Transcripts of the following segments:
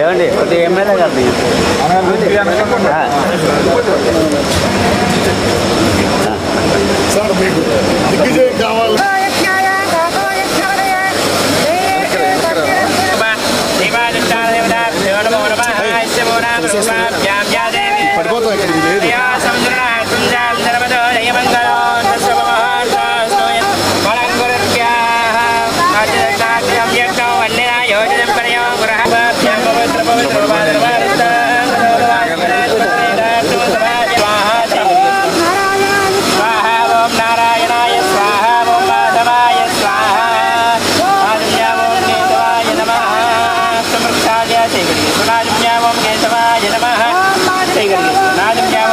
ఏమండి కొద్దిగా ఎమ్మెల్యే గారు సార్ మీకు దిగ్విజయం కావాలి. పడిపోతాం ఇక్కడ లేదు. सही करिए ना क्या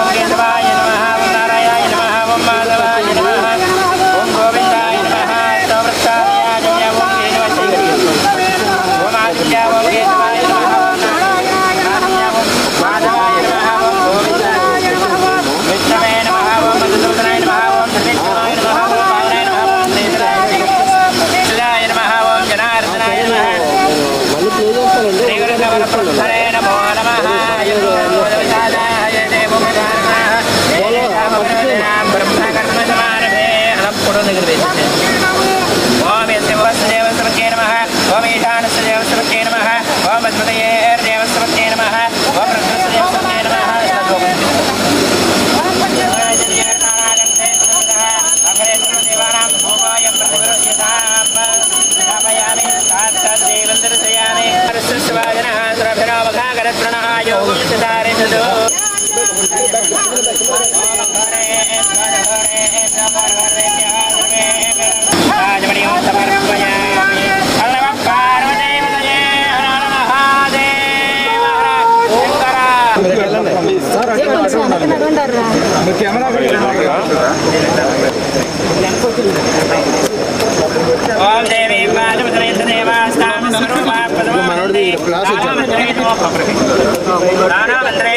ఓం కెమెరా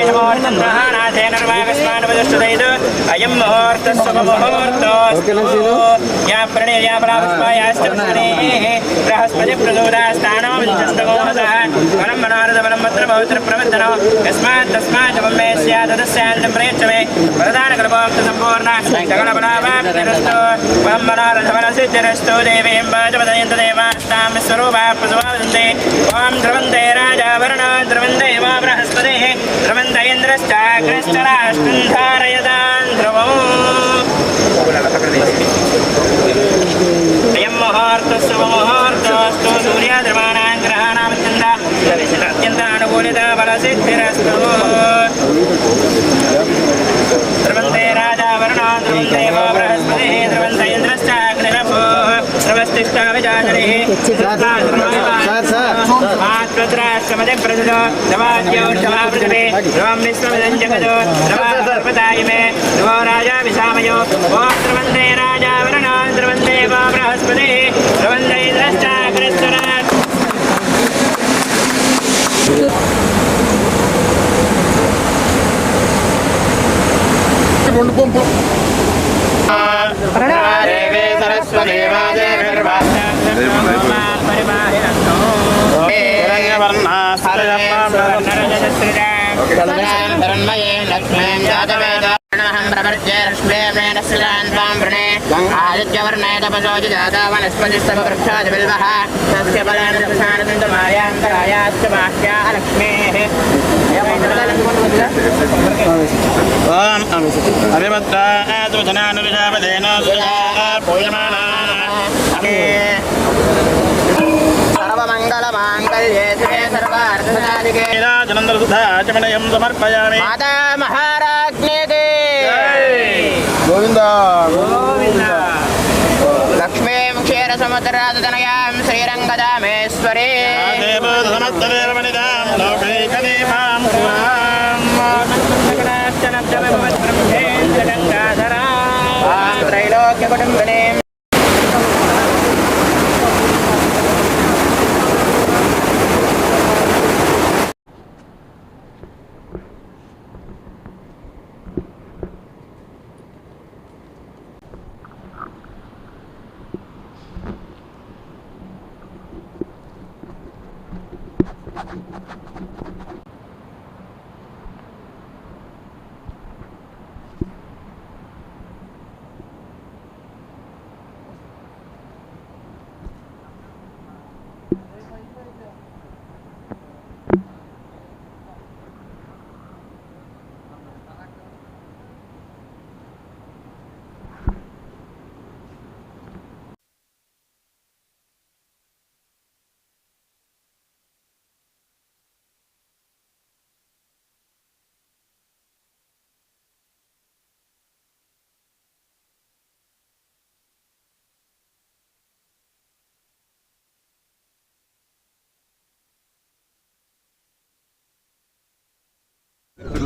దేవాస్తాం స్వరూపా పదమానందే అయం ముహూర్త శుభ ముహూర్తో యా ప్రణయ యా ప్రాపుష్పాయాస్తనే బృహస్పతి ప్రచోదాస్తానో వించస్తమోహసః వరం మనారద వరం భద్ర పవిత్ర ప్రవర్తనో యస్మాత్ తస్మాత్ మమ్మే స్యాత్ తస్యాంతం ప్రయచ్చమే వరదాన కృపాప్త సంపూర్ణ సకల బలావాప్తిరస్తు వరం మనారద వర సిద్ధిరస్తు దేవీం వాచపదయంత దేవాస్తాం స్వరూపా ప్రసవాదంతే ఓం ధ్రువంతే రాజా వరుణ ధ్రువంతే బృహస్పతి ధ్రువంత ధ్రువం. అయం ముహూర్త శుభ ముహూర్తోస్తు సూర్యాద్రమాణాం గ్రహాణాం అత్యంత అనుకూలిత బల ధ్రువంతే రాజా వరుణా ధ్రువంతే రాజా విశామయో ఓం ధ్రువంతే రాజా వరుణో ధ్రువంతే వో బృహస్పతి ధ్రువంత ఇంద్రశ్చాగ్నిశ్చరా రెండు పంపు దేవే आदित्यवर्णे तपसोज जाता वनस्पतिस्तवृक्षादिबिल्वः तस्य बलानप्रसानतन्तमायान्तरायाश्च बाह्याः लक्ष्मेः अभिमत्ता పూయమానా సర్వమంగళమాంగళ్యే శివే సర్వార్థసాధికే నీరాజనందరుధాచమనయం సమర్పయామి మాతా మహారాజ్ఞే గోవిందా. లక్ష్మీం క్షీరసముద్రాదతనయాం శ్రీరంగదామేశ్వరీ దేవోదమత్తదేవనిదాం లోకైకదీపాం త్రైలోక్య కుటుంబినీ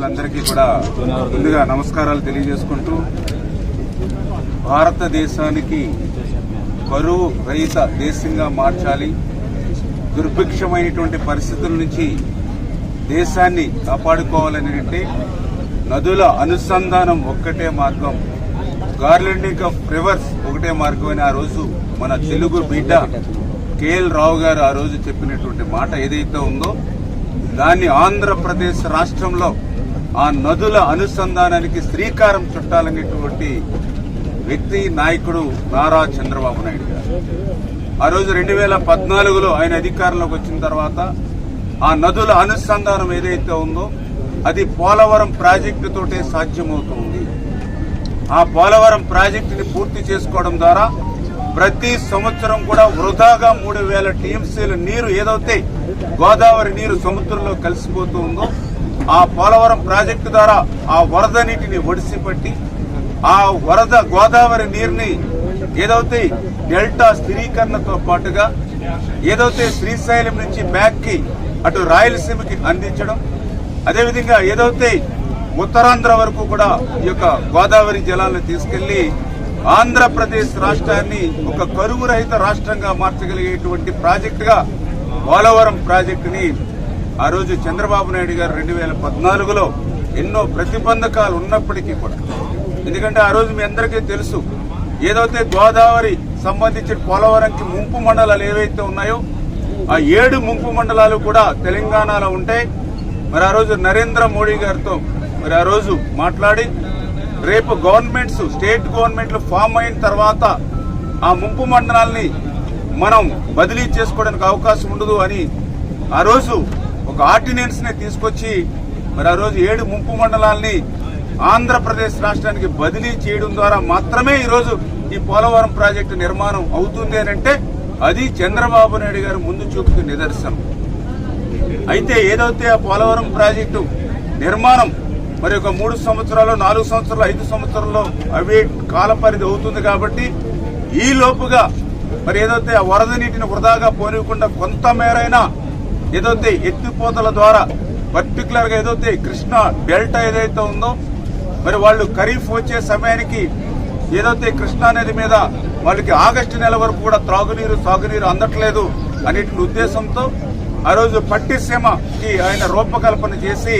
ప్రజలందరికీ కూడా ముందుగా నమస్కారాలు తెలియజేసుకుంటూ భారతదేశానికి కరువు రహిత దేశంగా మార్చాలి. దుర్భిక్షమైనటువంటి పరిస్థితుల నుంచి దేశాన్ని కాపాడుకోవాలని అంటే నదుల అనుసంధానం ఒక్కటే మార్గం. గార్లెండింగ్ ఆఫ్ రివర్స్ ఒకటే మార్గం అని ఆ రోజు మన తెలుగు బిడ్డ కేఎల్ రావు గారు ఆ రోజు చెప్పినటువంటి మాట ఏదైతే ఉందో దాన్ని ఆంధ్రప్రదేశ్ రాష్ట్రంలో ఆ నదుల అనుసంధానానికి శ్రీకారం చుట్టాలనేటువంటి వ్యక్తి నాయకుడు నారా చంద్రబాబు నాయుడు గారు. ఆ రోజు రెండు వేల పద్నాలుగులో ఆయన అధికారంలోకి వచ్చిన తర్వాత ఆ నదుల అనుసంధానం ఏదైతే ఉందో అది పోలవరం ప్రాజెక్టు తోటే సాధ్యమవుతుంది. ఆ పోలవరం ప్రాజెక్టుని పూర్తి చేసుకోవడం ద్వారా ప్రతి సంవత్సరం కూడా వృధాగా మూడు వేల టీఎంసీల నీరు ఏదైతే గోదావరి నీరు సముద్రంలో కలిసిపోతూ ఉందో ఆ పోలవరం ప్రాజెక్టు ద్వారా ఆ వరద నీటిని ఒడిసిపట్టి ఆ వరద గోదావరి నీరుని ఏదైతే డెల్టా స్థిరీకరణతో పాటుగా ఏదైతే శ్రీశైలం నుంచి బ్యాక్కి అటు రాయలసీమకి అందించడం అదేవిధంగా ఏదైతే ఉత్తరాంధ్ర వరకు కూడా ఈ యొక్క గోదావరి జలాలను తీసుకెళ్ళి ఆంధ్రప్రదేశ్ రాష్ట్రాన్ని ఒక కరువు రహిత రాష్ట్రంగా మార్చగలిగేటువంటి ప్రాజెక్టుగా పోలవరం ప్రాజెక్టుని ఆ రోజు చంద్రబాబు నాయుడు గారు రెండు వేల పద్నాలుగులో ఎన్నో ప్రతిబంధకాలు ఉన్నప్పటికీ కూడా. ఎందుకంటే ఆ రోజు మీ అందరికీ తెలుసు ఏదైతే గోదావరి సంబంధించిన పోలవరంకి ముంపు మండలాలు ఏవైతే ఉన్నాయో ఆ ఏడు ముంపు మండలాలు కూడా తెలంగాణలో ఉంటాయి మరి ఆ రోజు నరేంద్ర మోడీ గారితో మరి ఆ రోజు మాట్లాడి రేపు గవర్నమెంట్స్ స్టేట్ గవర్నమెంట్లు ఫామ్ అయిన తర్వాత ఆ ముంపు మండలాల్ని మనం బదిలీ చేసుకోవడానికి అవకాశం ఉండదు అని ఆ రోజు ఒక ఆర్డినెన్స్ని తీసుకొచ్చి మరి ఆ రోజు ఏడు ముంపు మండలాల్ని ఆంధ్రప్రదేశ్ రాష్ట్రానికి బదిలీ చేయడం ద్వారా మాత్రమే ఈ రోజు ఈ పోలవరం ప్రాజెక్టు నిర్మాణం అవుతుంది అంటే అది చంద్రబాబు నాయుడు గారు ముందు చూపుకు నిదర్శనం. అయితే ఏదైతే ఆ పోలవరం ప్రాజెక్టు నిర్మాణం మరి ఒక మూడు సంవత్సరాలు నాలుగు సంవత్సరాలు ఐదు సంవత్సరాల్లో అవే కాల పరిధి అవుతుంది కాబట్టి ఈ లోపుగా మరి ఏదైతే ఆ వరద నీటిని వృధాగా పోనివ్వకుండా కొంత మేరైనా ఏదైతే ఎత్తిపోతల ద్వారా పర్టికులర్గా ఏదైతే కృష్ణా డెల్టా ఏదైతే ఉందో మరి వాళ్ళు ఖరీఫ్ వచ్చే సమయానికి ఏదైతే కృష్ణా నది మీద వాళ్ళకి ఆగస్టు నెల వరకు కూడా త్రాగునీరు సాగునీరు అందట్లేదు అనేటువంటి ఉద్దేశంతో ఆ రోజు పట్టిసీమకి ఆయన రూపకల్పన చేసి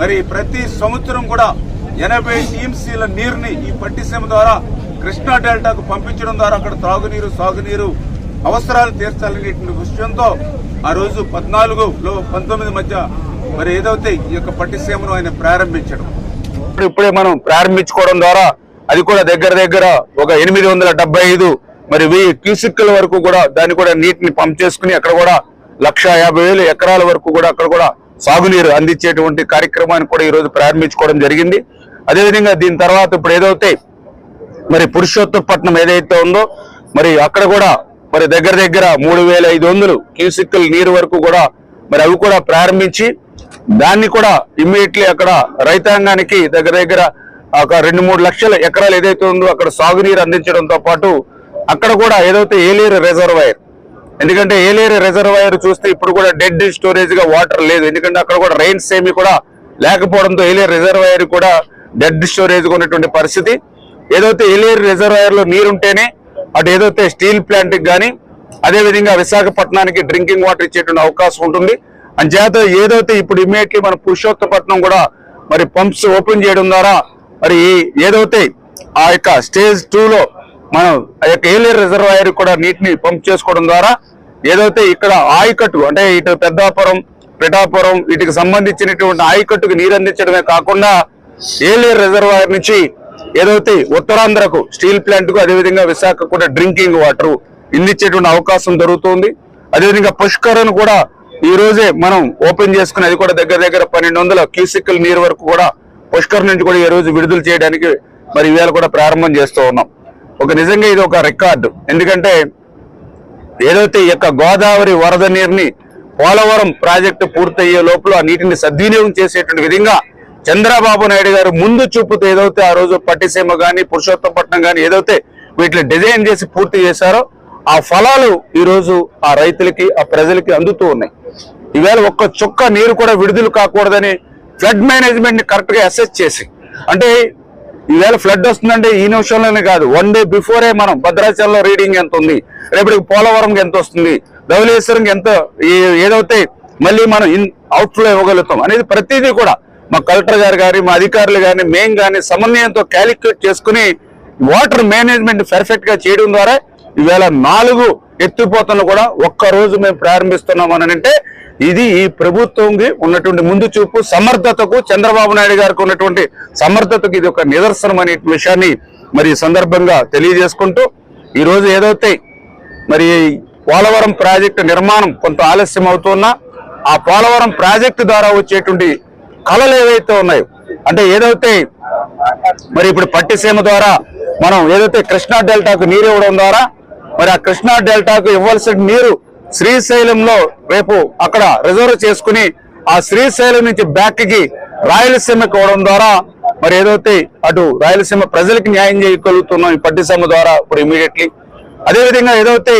మరి ప్రతి సంవత్సరం కూడా ఎనభై టీఎంసీల నీరుని ఈ పట్టిసీమ ద్వారా కృష్ణా డెల్టాకు పంపించడం ద్వారా అక్కడ త్రాగునీరు సాగునీరు అవసరాలు తీర్చాలనేటువంటి విషయంతో ఆ రోజు పద్నాలుగులో పంతొమ్మిది మధ్య మరి ఏదైతే ఈ యొక్క పట్టిసీమను ఆయన ప్రారంభించడం. ఇప్పుడు ఇప్పుడే మనం ప్రారంభించుకోవడం ద్వారా అది కూడా దగ్గర దగ్గర ఒక ఎనిమిది వందల డెబ్బై ఐదు మరి వెయ్యి క్యూసిక్ల వరకు కూడా దాన్ని కూడా నీటిని పంప్ చేసుకుని అక్కడ కూడా లక్ష యాభై వేలు ఎకరాల వరకు కూడా అక్కడ కూడా సాగునీరు అందించేటువంటి కార్యక్రమాన్ని కూడా ఈరోజు ప్రారంభించుకోవడం జరిగింది. అదేవిధంగా దీని తర్వాత ఇప్పుడు ఏదైతే మరి పురుషోత్తపట్నం ఏదైతే ఉందో మరి అక్కడ కూడా మరి దగ్గర దగ్గర మూడు వేల ఐదు వందలు క్యూసిక్ల నీరు వరకు కూడా మరి అవి కూడా ప్రారంభించి దాన్ని కూడా ఇమ్మీడియట్లీ అక్కడ రైతాంగానికి దగ్గర దగ్గర ఒక రెండు మూడు లక్షల ఎకరాలు ఏదైతే ఉందో అక్కడ సాగునీరు అందించడంతో పాటు అక్కడ కూడా ఏదైతే ఏలేరు రిజర్వాయర్ ఎందుకంటే ఏలేరు రిజర్వాయర్ చూస్తే ఇప్పుడు కూడా డెడ్ స్టోరేజ్గా వాటర్ లేదు. ఎందుకంటే అక్కడ కూడా రైన్స్ ఏమి కూడా లేకపోవడంతో ఏలేరు రిజర్వాయర్ కూడా డెడ్ స్టోరేజ్ ఉన్నటువంటి పరిస్థితి. ఏదైతే ఏలేరు రిజర్వాయర్లో నీరుంటేనే అటు ఏదైతే స్టీల్ ప్లాంట్కి కానీ అదే విధంగా విశాఖపట్నానికి డ్రింకింగ్ వాటర్ ఇచ్చేటువంటి అవకాశం ఉంటుంది. అంచేత ఏదైతే ఇప్పుడు ఇమ్మీడియట్లీ మన పురుషోత్తపట్నం కూడా మరి పంప్స్ ఓపెన్ చేయడం ద్వారా మరి ఏదైతే ఆ యొక్క స్టేజ్ టూలో మనం ఆ యొక్క ఏలియర్ రిజర్వాయర్ కూడా నీటిని పంప్ చేసుకోవడం ద్వారా ఏదైతే ఇక్కడ ఆయకట్టు అంటే ఇటు పెద్దాపురం పిఠాపురం వీటికి సంబంధించినటువంటి ఆయకట్టుకు నీరు అందించడమే కాకుండా ఏలియర్ రిజర్వాయర్ నుంచి ఏదైతే ఉత్తరాంధ్రకు స్టీల్ ప్లాంట్కు అదేవిధంగా విశాఖ కూడా డ్రింకింగ్ వాటర్ ఇల్లిచ్చేటువంటి అవకాశం జరుగుతుంది అదేవిధంగా పుష్కరను కూడా ఈ రోజే మనం ఓపెన్ చేసుకుని అది కూడా దగ్గర దగ్గర పన్నెండు వందల క్యూసిక్ల నీరు వరకు కూడా పుష్కర్ నుంచి కూడా ఈ రోజు విడుదల చేయడానికి మరి ఇవాళ కూడా ప్రారంభం చేస్తూ ఉన్నాం. ఒక నిజంగా ఇది ఒక రికార్డు. ఎందుకంటే ఏదైతే ఈ యొక్క గోదావరి వరద నీరుని పోలవరం ప్రాజెక్టు పూర్తయ్యే లోపల ఆ నీటిని సద్వినియోగం చేసేటువంటి విధంగా చంద్రబాబు నాయుడు గారు ముందు చూపుతో ఏదైతే ఆ రోజు పట్టిసీమ కానీ పురుషోత్తపట్నం కానీ ఏదైతే వీటిని డిజైన్ చేసి పూర్తి చేశారో ఆ ఫలాలు ఈరోజు ఆ రైతులకి ఆ ప్రజలకి అందుతూ ఉన్నాయి. ఈవేళ ఒక్క చుక్క నీరు కూడా విడుదల కాకూడదని ఫ్లడ్ మేనేజ్మెంట్ని కరెక్ట్గా అసెస్ చేసి అంటే ఈవేళ ఫ్లడ్ వస్తుందంటే ఈ నిమిషంలోనే కాదు వన్ డే బిఫోరే మనం భద్రాచలంలో రీడింగ్ ఎంత ఉంది రేపటికి పోలవరం ఎంత వస్తుంది ధవలేశ్వరంకి ఎంత ఏదైతే మళ్ళీ మనం ఇన్ అవుట్ఫ్లో ఇవ్వగలుగుతాం అనేది ప్రతిదీ కూడా మా కలెక్టర్ గారు కానీ మా అధికారులు కానీ మేం కానీ సమన్వయంతో క్యాలిక్యులేట్ చేసుకుని వాటర్ మేనేజ్మెంట్ పర్ఫెక్ట్గా చేయడం ద్వారా ఈవేళ నాలుగు ఎత్తిపోతలు కూడా ఒక్క రోజు మేము ప్రారంభిస్తున్నాం అని అంటే ఇది ఈ ప్రభుత్వంకి ఉన్నటువంటి ముందు చూపు సమర్థతకు చంద్రబాబు నాయుడు గారికి ఉన్నటువంటి సమర్థతకు ఇది ఒక నిదర్శనం అనే విషయాన్ని మరి సందర్భంగా తెలియజేసుకుంటూ ఈ రోజు ఏదైతే మరి పోలవరం ప్రాజెక్టు నిర్మాణం కొంత ఆలస్యం అవుతున్నా ఆ పోలవరం ప్రాజెక్టు ద్వారా వచ్చేటువంటి కళలు ఏవైతే ఉన్నాయో అంటే ఏదైతే మరి ఇప్పుడు పట్టిసీమ ద్వారా మనం ఏదైతే కృష్ణా డెల్టాకు నీరు ఇవ్వడం ద్వారా మరి ఆ కృష్ణా డెల్టాకు ఇవ్వాల్సిన నీరు శ్రీశైలంలో రేపు అక్కడ రిజర్వ్ చేసుకుని ఆ శ్రీశైలం నుంచి బ్యాక్కి రాయలసీమకి ఇవ్వడం ద్వారా మరి ఏదైతే అటు రాయలసీమ ప్రజలకు న్యాయం చేయగలుగుతున్నాం ఈ పట్టిసీమ ద్వారా ఇప్పుడు ఇమీడియట్లీ అదేవిధంగా ఏదైతే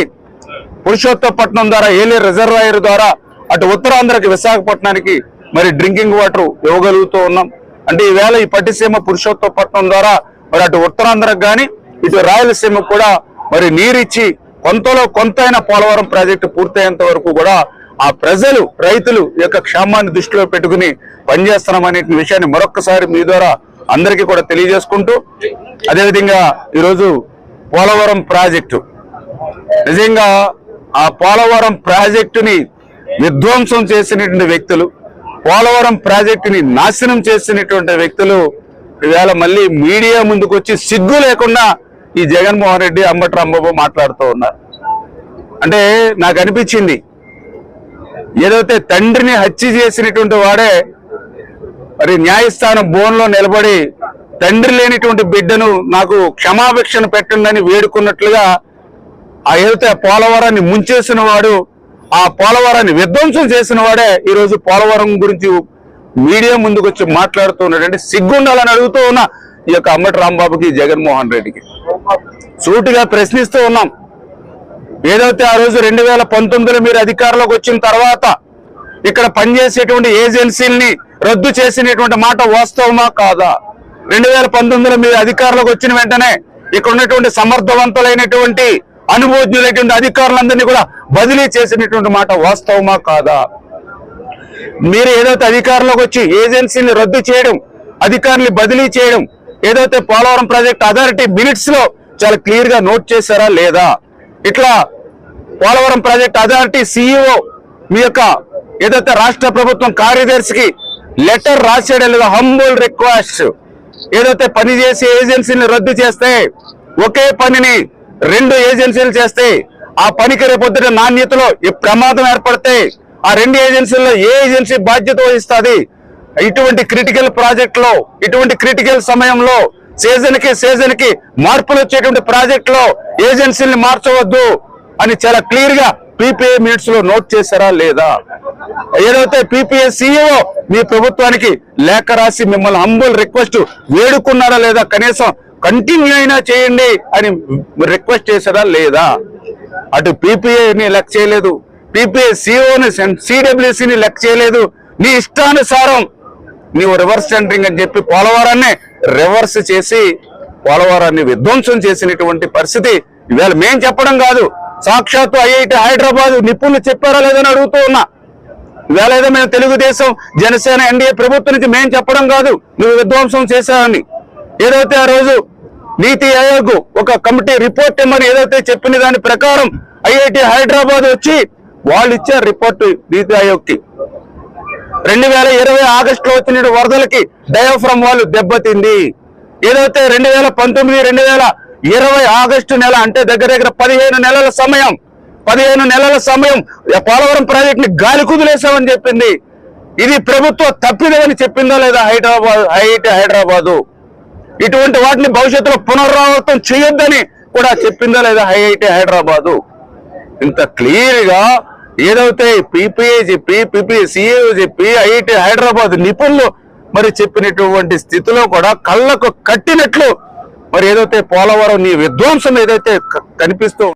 పురుషోత్తపట్నం ద్వారా ఏలే రిజర్వాయర్ ద్వారా అటు ఉత్తరాంధ్రకి విశాఖపట్నానికి మరి డ్రింకింగ్ వాటర్ ఇవ్వగలుగుతూ ఉన్నాం. అంటే ఈవేళ ఈ పట్టిసీమ పురుషోత్తపట్నం ద్వారా మరి అటు ఉత్తరాంధ్రకు కానీ ఇటు రాయలసీమకు కూడా మరి నీరిచ్చి కొంతలో కొంతైన పోలవరం ప్రాజెక్టు పూర్తయ్యేంత వరకు కూడా ఆ ప్రజలు రైతులు యొక్క క్షేమాన్ని దృష్టిలో పెట్టుకుని పనిచేస్తున్నామనే విషయాన్ని మరొక్కసారి మీ ద్వారా అందరికీ కూడా తెలియజేసుకుంటూ అదేవిధంగా ఈరోజు పోలవరం ప్రాజెక్టు. నిజంగా ఆ పోలవరం ప్రాజెక్టుని విధ్వంసం చేసినటువంటి వ్యక్తులు పోలవరం ప్రాజెక్టుని నాశనం చేసినటువంటి వ్యక్తులు ఇవాళ మళ్ళీ మీడియా ముందుకు వచ్చి సిగ్గు లేకుండా ఈ జగన్మోహన్ రెడ్డి అంబటి రాంబాబు మాట్లాడుతూ ఉన్నారు. అంటే నాకు అనిపించింది ఏదైతే తండ్రిని హత్య చేసినటువంటి వాడే మరి న్యాయస్థానం బోన్లో నిలబడి తండ్రి లేనిటువంటి బిడ్డను నాకు క్షమాభిక్షను పెట్టండి వేడుకున్నట్లుగా ఆ ఏదైతే పోలవరాన్ని ముంచేసిన వాడు ఆ పోలవరాన్ని విధ్వంసం చేసిన వాడే ఈరోజు పోలవరం గురించి మీడియా ముందుకు వచ్చి మాట్లాడుతున్నటువంటి సిగ్గుండాలని అడుగుతూ ఉన్నా ఈ యొక్క అమ్మటి రాంబాబుకి జగన్మోహన్ రెడ్డికి. సూటిగా ప్రశ్నిస్తూ ఉన్నాం. ఏదైతే ఆ రోజు రెండు వేల పంతొమ్మిదిలో మీరు అధికారంలోకి వచ్చిన తర్వాత ఇక్కడ పనిచేసేటువంటి ఏజెన్సీల్ని రద్దు చేసినటువంటి మాట వాస్తవమా కాదా? రెండు వేల పంతొమ్మిదిలో మీరు అధికారంలోకి వచ్చిన వెంటనే ఇక్కడ ఉన్నటువంటి సమర్థవంతులైనటువంటి అనుభవజ్ఞులైనటువంటి అధికారులందరినీ కూడా బదిలీ చేసినటువంటి మాట వాస్తవమా కాదా? మీరు ఏదైతే అధికారంలోకి వచ్చి ఏజెన్సీని రద్దు చేయడం అధికారుల్ని బదిలీ చేయడం ఏదైతే పోలవరం ప్రాజెక్ట్ అథారిటీ మినిట్స్లో చాలా క్లియర్గా నోట్ చేశారా లేదా? ఇట్లా పోలవరం ప్రాజెక్ట్ అథారిటీ సిఇఓ మీ యొక్క ఏదైతే రాష్ట్ర ప్రభుత్వం కార్యదర్శికి లెటర్ రాసేయడం లేదా హంబుల్ రిక్వెస్ట్ ఏదైతే పనిచేసే ఏజెన్సీని రద్దు చేస్తే ఒకే పనిని రెండు ఏజెన్సీలు చేస్తే ఆ పనికి రేపొద్దున నాణ్యతలో ఏ ప్రమాదం ఏర్పడితే ఆ రెండు ఏజెన్సీల్లో ఏ ఏజెన్సీ బాధ్యత వహిస్తుంది? ఇటువంటి క్రిటికల్ ప్రాజెక్ట్లో ఇటువంటి క్రిటికల్ సమయంలో సీజన్కి సీజన్కి మార్పులు వచ్చేటువంటి ప్రాజెక్ట్లో ఏజెన్సీని మార్చవద్దు అని చాలా క్లియర్గా పీపీఏ మినిట్స్లో నోట్ చేశారా లేదా? ఏదైతే పీపీఏ సీఈఓ మీ ప్రభుత్వానికి లేఖ రాసి మిమ్మల్ని హంబుల్ రిక్వెస్ట్ వేడుకున్నారా లేదా? కనీసం కంటిన్యూ అయినా చేయండి అని రిక్వెస్ట్ చేశారా? లేదా? అటు పీపీఏని లెక్క చేయలేదు. పీపీఏ సిఓని సిడబ్ల్యూసిని లెక్క చేయలేదు. నీ ఇష్టానుసారం నీవు రివర్స్ సెంటరింగ్ అని చెప్పి పోలవరాన్ని రివర్స్ చేసి పోలవరాన్ని విధ్వంసం చేసినటువంటి పరిస్థితి ఇవాళ మేం చెప్పడం కాదు. సాక్షాత్తు ఐఐటి హైదరాబాద్ నిపుణులు చెప్పారా లేదని అడుగుతూ ఉన్నా. ఇవాళ ఏదో మేము తెలుగుదేశం జనసేన ఎన్డీఏ ప్రభుత్వం నుంచి మేం చెప్పడం కాదు. నువ్వు విధ్వంసం చేశావని. ఏదైతే ఆ రోజు నీతి ఆయోగ్ ఒక కమిటీ రిపోర్ట్ ఇమ్మని ఏదైతే చెప్పిన దాని ప్రకారం ఐఐటి హైదరాబాద్ వచ్చి వాళ్ళు ఇచ్చారు రిపోర్ట్ నీతి ఆయోగ్కి. రెండు వేల ఇరవై ఆగస్టులో వచ్చిన వరదలకి డయాఫ్రమ్ వాళ్ళు దెబ్బతింది. ఏదైతే రెండు వేల పంతొమ్మిది రెండు వేల ఇరవై ఆగస్టు నెల అంటే దగ్గర దగ్గర పదిహేను నెలల సమయం పదిహేను నెలల సమయం పోలవరం ప్రాజెక్ట్ని గాలి కుదిలేసామని చెప్పింది. ఇది ప్రభుత్వ తప్పిదమని చెప్పిందా లేదా హైదరాబాద్ ఐఐటి హైదరాబాదు? ఇటువంటి వాటిని భవిష్యత్తులో పునరావృతం చేయొద్దని కూడా చెప్పిందా లేదా ఐఐటి హైదరాబాదు? ఇంత క్లియర్గా ఏదైతే పీపీఏ చెప్పి పీపీ సిఏ చెప్పి ఐఐటి హైదరాబాద్ నిపుణులు మరి చెప్పినటువంటి స్థితిలో కూడా కళ్ళకు కట్టినట్లు మరి ఏదైతే పోలవరం నీ విధ్వంసం ఏదైతే కనిపిస్తూ